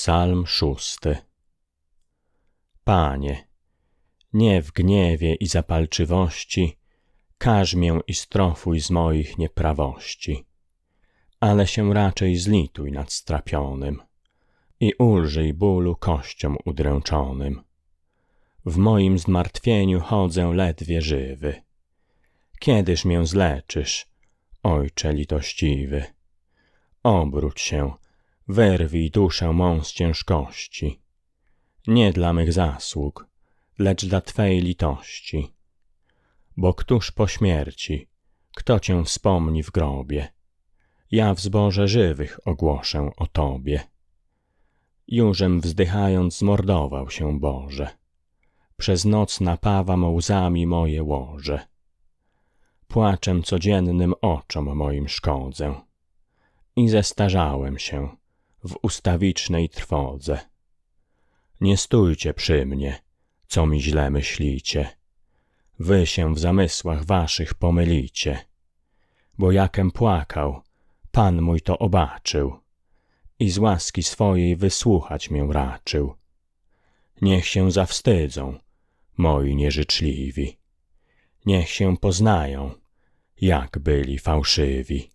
Psalm szósty Panie, nie w gniewie i zapalczywości każ mię i strofuj z moich nieprawości, ale się raczej zlituj nad strapionym i ulżyj bólu kościom udręczonym. W moim zmartwieniu chodzę ledwie żywy. Kiedyż mię zleczysz, Ojcze litościwy? Obróć się, wyrwij duszę mą z ciężkości. Nie dla mych zasług, lecz dla Twej litości. Bo któż po śmierci, kto Cię wspomni w grobie? Ja w zborze żywych ogłoszę o Tobie. Jużem wzdychając zmordował się Boże. Przez noc napawam łzami moje łoże. Płaczem codziennym oczom moim szkodzę. I zestarzałem się w ustawicznej trwodze. Nie stójcie przy mnie, co mi źle myślicie. Wy się w zamysłach waszych pomylicie. Bo jakem płakał, Pan mój to obaczył i z łaski swojej wysłuchać mię raczył. Niech się zawstydzą, moi nieżyczliwi. Niech się poznają, jak byli fałszywi.